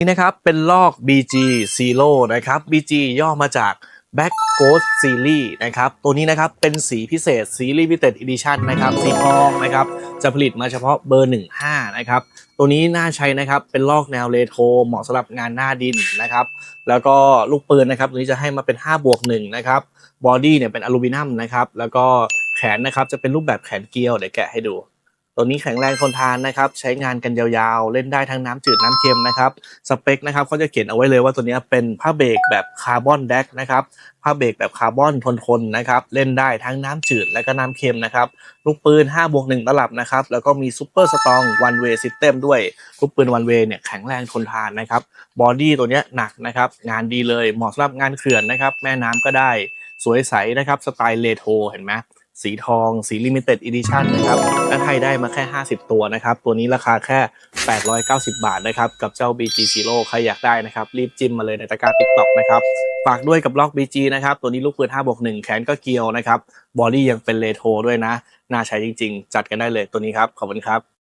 นี่นะครับ เป็นลอก BG Zero นะครับ BG ย่อมาจาก Back Ghost Series นะครับ ตัวนี้นะครับเป็นสีพิเศษสี Limited Edition นะครับ สีทองนะครับ จะผลิตมาเฉพาะเบอร์ 15 นะครับ ตัวนี้น่าใช้นะครับ เป็นลอกแนวเรโทรเหมาะสำหรับงานหน้าดินนะครับ แล้วก็ลูกปืนนะครับ ตัวนี้จะให้มาเป็น 5 บวก1นะครับ บอดี้เนี่ยเป็นอลูมิเนียมนะครับ แล้วก็แขนนะครับจะเป็นรูปแบบแขนเกลียว เดี๋ยวแกะให้ดู ตัวนี้แข็งแรงทนทานนะครับ ใช้งานกันยาวๆ เล่นได้ทั้งน้ำจืดน้ำเค็มนะครับ สเปคนะครับเขาจะเขียนเอาไว้เลยว่าตัวนี้เป็นผ้าเบรกแบบคาร์บอนแดกนะครับ ผ้าเบรกแบบคาร์บอนทนๆนะครับ เล่นได้ทั้งน้ำจืดและก็น้ำเค็มนะครับ ลูกปืน5บวก1ตลับนะครับ แล้วก็มีซูเปอร์สตองวันเวย์ซิสเต็มด้วย ลูกปืนวันเวย์เนี่ยแข็งแรงทนทานนะครับ บอดี้ตัวนี้หนักนะครับ งานดีเลย เหมาะสำหรับงานเขื่อนนะครับ แม่น้ำก็ได้ สวยใสนะครับ สไตล์เลโทรเห็นไหม สีทอง สีลิมิเต็ดอีดิชันนะครับและไทยได้มาแค่ 50 ตัวนะครับ ตัวนี้ราคาแค่ 890 บาทนะครับ กับเจ้า BG Zero ใครอยากได้นะครับ รีบจิ้มมาเลยในตะกร้า TikTok นะครับ ฝากด้วยกับล็อก BG นะครับ ตัวนี้ลูกปืน5บวก1แขนก็เกียวนะครับ บอดี้ยังเป็นเลโทรด้วยนะ น่าใช้จริง ๆ จัดกันได้เลยตัวนี้ครับ ขอบคุณครับ